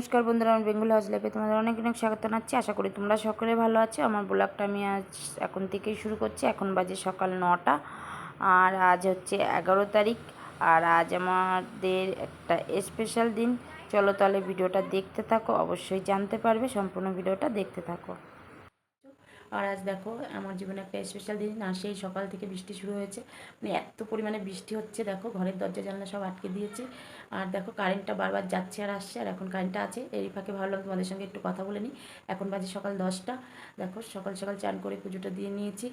নমস্কার বন্ধুরা, আমি বেঙ্গল হাউস লাইফে তোমাদের অনেক অনেক স্বাগত জানাচ্ছি। আশা করি তোমরা সকলে ভালো আছো। আমার ব্লগটা আমি আজ এখন থেকেই শুরু করছি। এখন বাজে সকাল নটা, আর আজ হচ্ছে এগারো তারিখ, আর আজ আমাদের একটা স্পেশাল দিন। চলো তাহলে ভিডিওটা দেখতে থাকো, অবশ্যই জানতে পারবে, সম্পূর্ণ ভিডিওটা দেখতে থাকো। আর আজ দেখো, আমার জীবনে একটা স্পেশাল দিন, আর সেই সকাল থেকে বৃষ্টি শুরু হয়েছে। মানে এত পরিমাণে বৃষ্টি হচ্ছে, দেখো, ঘরের দরজা জানলা সব আটকে দিয়েছে। আর দেখো কারেন্টটা বারবার যাচ্ছে আর আসছে, আর এখন কারেন্টটা আছে। এই ফাঁকে ভাবলাম তোমাদের সঙ্গে একটু কথা বলে নিই। এখন বাজে সকাল দশটা। দেখো, সকাল সকাল চান করে পুজোটা দিয়ে নিয়েছি।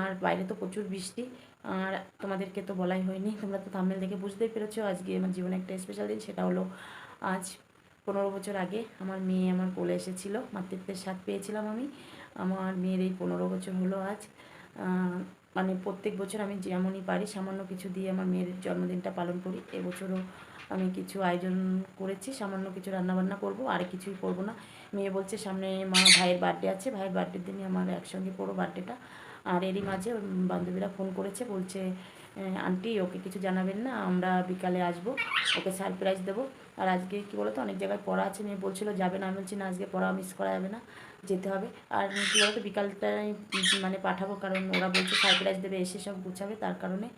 আর বাইরে তো প্রচুর বৃষ্টি। আর তোমাদেরকে তো বলাই হয়নি, তোমরা তো থামেল দেখে বুঝতেই পেরেছ, আজকে আমার জীবনে একটা স্পেশাল দিন, সেটা হলো আজ পনেরো বছর আগে আমার মেয়ে আমার কোলে এসেছিল, মাতৃত্বের স্বাদ পেয়েছিলাম আমি। আমার মেয়ের এই পনেরো বছর হলো আজ। মানে প্রত্যেক বছর আমি যেমনই পারি সামান্য কিছু দিয়ে আমার মেয়ের জন্মদিনটা পালন করি। এবছরও আমি কিছু আয়োজন করেছি সামান্য কিছু রান্নাবান্না করব আর কিছুই করব না। মেয়ে বলছে সামনে মা ভাইয়ের বার্থডে আছে ভাইয়ের বার্থডের দিনই আমার একসঙ্গে করো বার্থডেটা আর এরই মাঝে বান্ধবীরা ফোন করেছে বলছে "আহ, আন্টি ওকে কিছু জানাবেন না আমরা বিকালে আসব ওকে সারপ্রাইজ দেবো। আর আজকে কী বলতো অনেক জায়গায় পড়া আছে। মেয়ে বলছিল যাবে না। আমি বলছি না আজকে পড়া মিস করা যাবে না। যেতে হবে। আর কী বলতো বিকালটাই মানে পাঠাবো, কারণ ওরা বলছে সারপ্রাইজ দেবে, এসে সব গুছাবে, তার কারণে।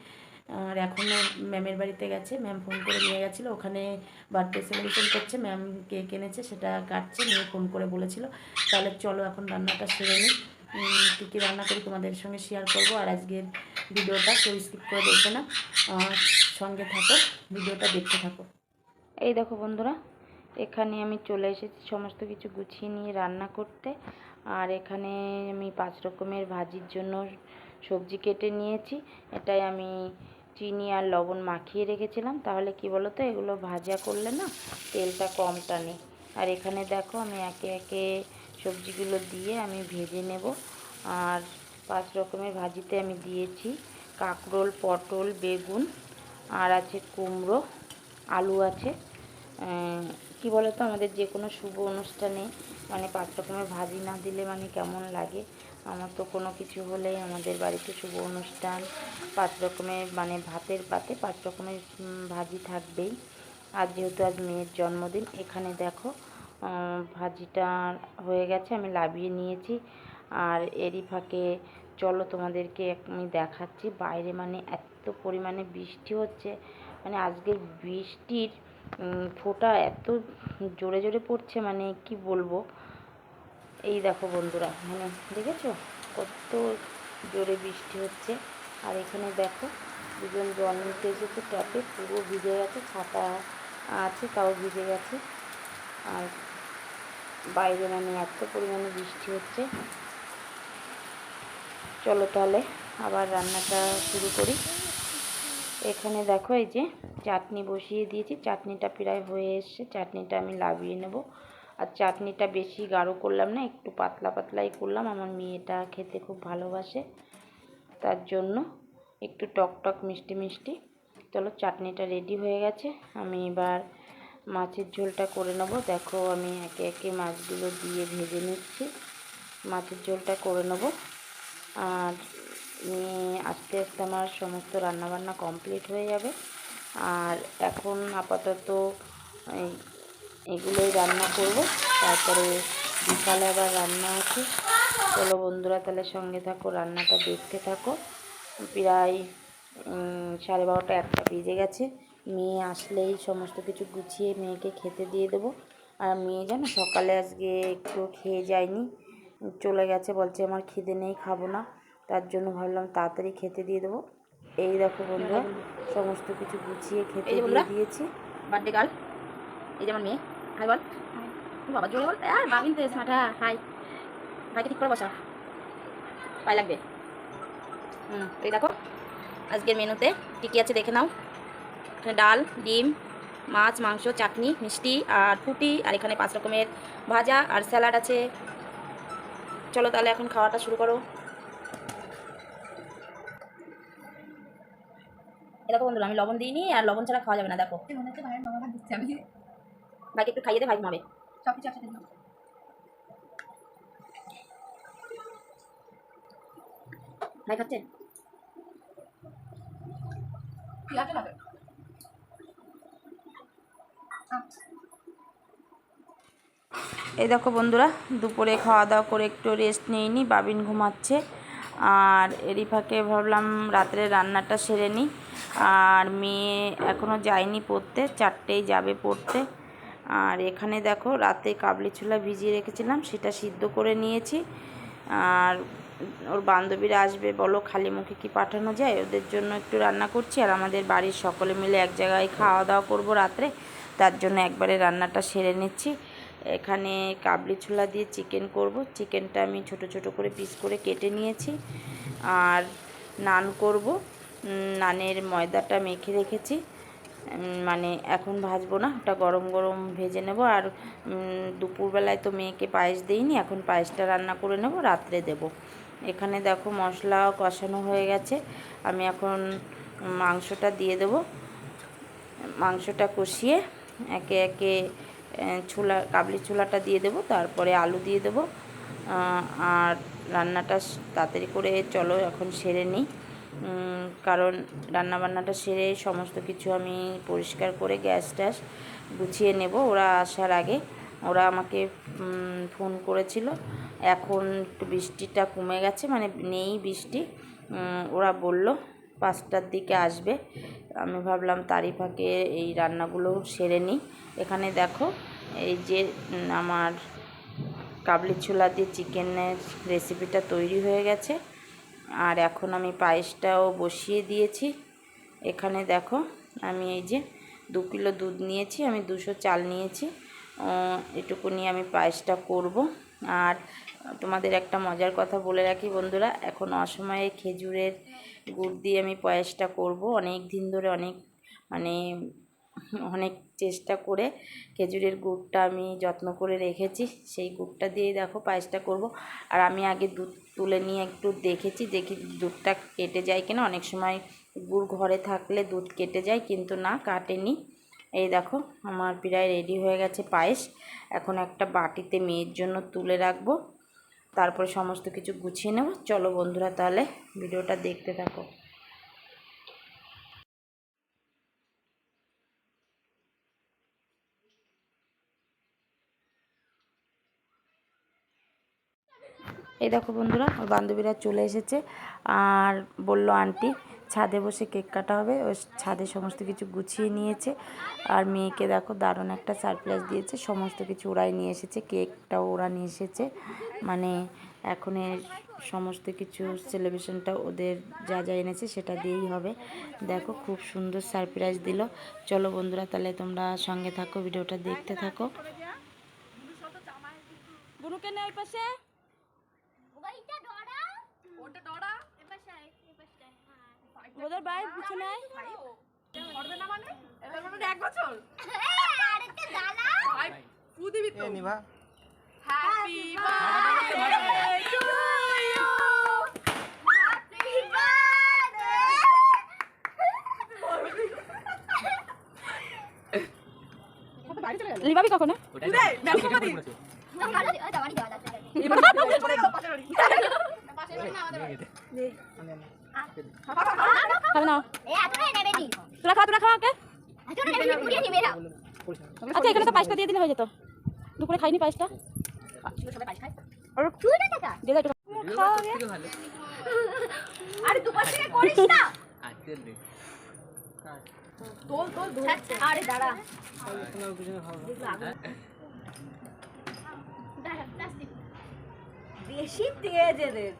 আর এখনও ম্যামের বাড়িতে গেছে, ম্যাম ফোন করে নিয়ে গেছিল। ওখানে বার্থডে সেলিব্রেশন করছে, ম্যাম কেক এনেছে সেটা কাটছে, নিয়ে ফোন করে বলেছিল। তাহলে চলো এখন রান্নাটা সেরে নিই। কী কী রান্না করি তোমাদের সঙ্গে শেয়ার করব। আর আজকের ভিডিওটা কেউ স্কিপ করে দেখবে না। সঙ্গে থাকো, ভিডিওটা দেখতে থাকো। এই দেখো বন্ধুরা এখানে আমি চলে এসেছি সমস্ত কিছু গুছিয়ে নিয়ে রান্না করতে। আর এখানে আমি পাঁচ রকমের ভাজির জন্য সবজি কেটে নিয়েছি। এটাই আমি চিনি আর লবণ মাখিয়ে রেখেছিলাম। তাহলে কি বলো তো এগুলো ভাজা করলে না তেলটা কম টানে। আর এখানে দেখো আমি একে একে সবজিগুলো দিয়ে আমি ভেজে নেব। আর পাঁচ রকমের ভাজিতে আমি দিয়েছি কাঁকরোল, পটল, বেগুন, আর আছে কুমড়ো, আলু আছে কি বলো তো আমাদের যে কোনো শুভ অনুষ্ঠানে মানে পাঁচ রকমের ভাজি না দিলে মানে কেমন লাগে? আমার তো কোনো কিছু হলে আমাদের বাড়িতে শুভ অনুষ্ঠান পাঁচ রকমের মানে ভাতের পাতে পাঁচ রকমের ভাজি থাকবেই। আর যেহেতু আজ মেয়ের জন্মদিন, এখানে দেখো ভাজিটা হয়ে গেছে, আমি লাভিয়ে নিয়েছি। আর এরই ফাঁকে চলো তোমাদেরকে আমি দেখাচ্ছি। বাইরে মানে এত পরিমাণে বৃষ্টি হচ্ছে মানে আজকের বৃষ্টির ফোঁটা এত জোরে জোরে পড়ছে মানে কি বলব? এই দেখো বন্ধুরা মানে দেখেছ? কত জোরে বৃষ্টি হচ্ছে। আর এখানে দেখো, দুজন জল নিতে এসেছে, ট্যাপে পুরো ভিজে গেছে, ছাতা আছে, তাও ভিজে গেছে। আর বাইরে মানে এত পরিমাণে বৃষ্টি হচ্ছে। চলো তাহলে আবার রান্নাটা শুরু করি। এখানে দেখো এই যে চাটনি বসিয়ে দিয়েছি। চাটনিটা প্রায় হয়ে এসছে। চাটনিটা আমি লাভিয়ে নেব। আর চাটনিটা বেশি গাঢ় করলাম না, একটু পাতলা পাতলাই করলাম। আমার মেয়েটা খেতে খুব ভালোবাসে। তার জন্য একটু টক টক মিষ্টি মিষ্টি। চলো, চাটনিটা রেডি হয়ে গেছে। আমি এবার মাছের ঝোলটা করে নেব। দেখো, আমি একে একে মাছগুলো দিয়ে ভেজে নিচ্ছি। মাছের ঝোলটা করে নেব। আর আস্তে আস্তে আমার সমস্ত রান্নাবান্না কমপ্লিট হয়ে যাবে। আর এখন আপাতত এগুলোই রান্না করব। তারপরে বিকালে আবার রান্না আছে। চলো বন্ধুরা, তাহলে সঙ্গে থাকো, রান্নাটা দেখতে থাকো। প্রায় সাড়ে বারোটা একটা বেজে গেছে। মেয়ে আসলেই সমস্ত কিছু গুছিয়ে মেয়েকে খেতে দিয়ে দেবো। আর মেয়ে জানো সকালে আজকে একটু খেয়ে যায়নি, চলে গেছে, বলছে আমার খিদে নেই, খাব না। তার জন্য ভাবলাম তাড়াতাড়ি খেতে দিয়ে দেবো। এই দেখো বন্ধুরা সমস্ত কিছু গুছিয়ে খেতে দিয়ে দিয়েছি। বার্থডে গার্ল এই যেমন মেয়ে হাই বল। বাবা জোরে বল। আর বাবিন তো স্মার্টা হাই ভাইকে ঠিক করে বসা। পায়ে লাগবে। হুম এই দেখো আজকের মেনুতে কী কী আছে দেখে নাও। এখানে ডাল ডিম মাছ মাংস চাটনি মিষ্টি আর ফুটি আর এখানে পাঁচ রকমের ভাজা আর স্যালাড আছে। চলো তাহলে এখন খাওয়াটা শুরু করো। দেখো বন্ধুরা আমি লবণ দিইনি আর লবণ ছাড়া খাওয়া যাবে না দেখো। ভাইকে একটু খাইয়ে দে ভাই ঘুমাবে। সব কিছু একসাথে ভাই খাচ্ছে? কি লাগে? এই দেখো বন্ধুরা দুপুরে খাওয়া দাওয়া করে একটু রেস্ট নিইনি বাবিন ঘুমাচ্ছে। আর এরই ফাঁকে ভাবলাম রাত্রে রান্নাটা সেরে নিই আর মেয়ে এখনও যায়নি পড়তে, চারটেই যাবে পড়তে। আর এখানে দেখো রাতে কাবলি ছোলা ভিজিয়ে রেখেছিলাম, সেটা সিদ্ধ করে নিয়েছি। আর ওর বান্ধবীরা আসবে, বলো খালি মুখে কি পাঠানো যায়? ওদের জন্য একটু রান্না করছি, আর আমাদের বাড়ির সকলে মিলে এক জায়গায় খাওয়া দাওয়া করব রাত্রে। তার জন্য একবারে রান্নাটা সেরে নিচ্ছি। এখানে কাবলি ছোলা দিয়ে চিকেন করব। চিকেনটা আমি ছোট ছোট করে পিস করে কেটে নিয়েছি। আর নান করব। নানের ময়দাটা মেখে রেখেছি। মানে এখন ভাজবো না, ওটা গরম গরম ভেজে নেব। আর দুপুরবেলায় তো মেয়েকে পায়েস দিইনি, এখন পায়েসটা রান্না করে নেব, রাত্রে দেব। এখানে দেখো মশলা কষানো হয়ে গেছে, আমি এখন মাংসটা দিয়ে দেবো। মাংসটা কষিয়ে একে একে ছোলা, কাবলি ছোলাটা দিয়ে দেবো, তারপরে আলু দিয়ে দেবো। আর রান্নাটা তাড়াতাড়ি করে চলো, এখন সেরে নিই। কারণ রান্নাবান্নাটা সেরে সমস্ত কিছু আমি পরিষ্কার করে গ্যাস ট্যাস গুছিয়ে নেব। ওরা আসার আগে ওরা আমাকে ফোন করেছিল। এখন একটু বৃষ্টিটা কমে গেছে মানে নেই বৃষ্টি। ওরা বলল পাঁচটার দিকে আসবে। আমি ভাবলাম তারই ফাঁকে এই রান্নাগুলো সেরে নিই। এখানে দেখো, এই যে আমার কাবলি ছোলা দিয়ে চিকেনের রেসিপিটা তৈরি হয়ে গেছে। আর এখন আমি পায়েসটাও বসিয়ে দিয়েছি। এখানে দেখো, আমি এই যে দু কিলো দুধ নিয়েছি, আমি দুশো চাল নিয়েছি। এটুকু নিয়ে আমি পায়েসটা করব। আর তোমাদের একটা মজার কথা বলে রাখি বন্ধুরা, এখন অসময়ে খেজুরের গুড় দিয়ে আমি পায়েসটা করব। অনেক দিন ধরে অনেক মানে অনেক চেষ্টা করে খেজুরের গুড়টা আমি যত্ন করে রেখেছি। সেই গুড়টা দিয়েই দেখো পায়েসটা করব। আর আমি আগে দুধ তুলে নিয়ে একটু দেখেছি, দেখি দুধটা কেটে যায় কিনা। অনেক সময় গুড় ঘরে থাকলে দুধ কেটে যায়, কিন্তু না, কাটেনি। এই দেখো, আমার প্রায় রেডি হয়ে গেছে পায়েস। এখন একটা বাটিতে মেয়ের জন্য তুলে রাখব। তারপরে সমস্ত কিছু গুছিয়ে নেব। চলো বন্ধুরা, তাহলে ভিডিওটা দেখতে থাকো। এই দেখো বন্ধুরা, ওর বান্ধবীরা চলে এসেছে আর বলল, আন্টি, ছাদে বসে কেক কাটা হবে। ও ছাদে সমস্ত কিছু গুছিয়ে নিয়েছে আর মেয়েকে দেখো দারুণ একটা সারপ্রাইজ দিয়েছে। সমস্ত কিছু ওরাই নিয়ে এসেছে, কেকটাও ওরা নিয়ে এসেছে। মানে এখন সমস্ত কিছু সেলিব্রেশনটা ওদের যা যা এনেছে সেটা দিয়েই হবে। দেখো খুব সুন্দর সারপ্রাইজ দিল। চলো বন্ধুরা, তাহলে তোমরা সঙ্গে থাকো, ভিডিওটা দেখতে থাকো। পাশে। ওটা ডরা ওদের বাইরে পিছনে করবে না মানে? এবার মানে এক বছর। ভাই ফু দিবি তো। হ্যাপি বার্থডে টু ইউ লিবাবি কখন? খাবে না। তোরা খা তোরা খা ওকে আচ্ছা এখানে তো পায়েসটা দিয়ে দিলে হয়ে যেত। দুপুরে খাইনি পায়েসটা। দিয়ে। আরে দুপাশ থেকে করিস না। তোল তোল ধরে। আরে দাঁড়া। বেশি তেজ এদের।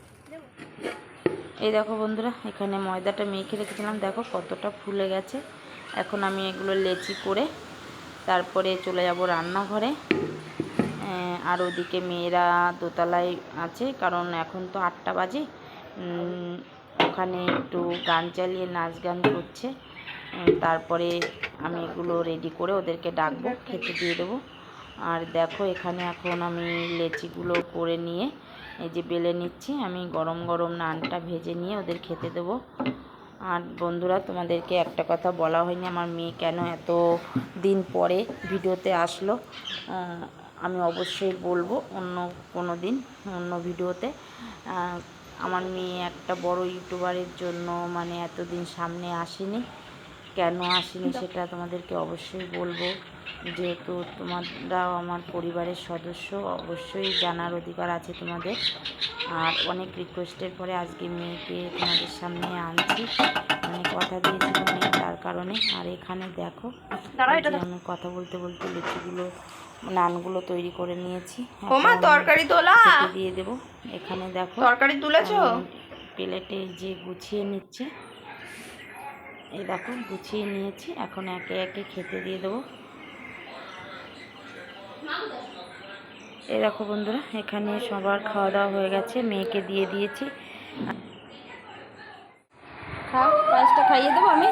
এই দেখো বন্ধুরা, এখানে ময়দাটা মেখে রেখেছিলাম। দেখো কতটা ফুলে গেছে। এখন আমি এগুলো লেচি করে তারপরে চলে যাব রান্নাঘরে। আর ওদিকে মেয়েরা দোতলায় আছে, কারণ এখন তো আটটা বাজে। ওখানে একটু গান চালিয়ে নাচ গান করছে। তারপরে আমি এগুলো রেডি করে ওদেরকে ডাকবো, খেতে দিয়ে দেবো। আর দেখো এখানে এখন আমি লেচিগুলো করে নিয়ে এই যে বেলে নিচ্ছি, আমি গরম গরম নানটা ভেজে নিয়ে ওদের খেতে দেবো। আর বন্ধুরা, তোমাদেরকে একটা কথা বলা হয়নি, আমার মেয়ে কেন এত দিন পরে ভিডিওতে আসলো? আমি অবশ্যই বলব, অন্য কোনো দিন, অন্য ভিডিওতে। আমার মেয়ে একটা বড় ইউটিউবারের জন্য মানে এতদিন সামনে আসেনি। কেন আসিনি সেটা তোমাদেরকে অবশ্যই বলব। যেহেতু তোমরাও আমার পরিবারের সদস্য অবশ্যই জানার অধিকার আছে তোমাদের। আর অনেক রিকোয়েস্টের পরে আজকে মেয়েকে তোমাদের সামনে আনছি। মানে কথা দিয়েছিল মেয়ে তার কারণে। আর এখানে দেখো আমি কথা বলতে বলতে লুচিগুলো নানগুলো তৈরি করে নিয়েছি। ওমা তরকারি তোলা? দিয়ে দেবো। এখানে দেখো তরকারি তুলেছো? প্লেটে যে গুছিয়ে নিচ্ছে এই দেখো গুছিয়ে নিয়েছি। এখন একে একে খেতে দিয়ে দেবো। এই দেখো বন্ধুরা, এখানে সবার খাওয়া দাওয়া হয়ে গেছে। মেয়েকে দিয়ে দিয়েছি। খাও পাঁচটা খাইয়ে দেবো আমি?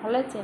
ভালো হয়েছে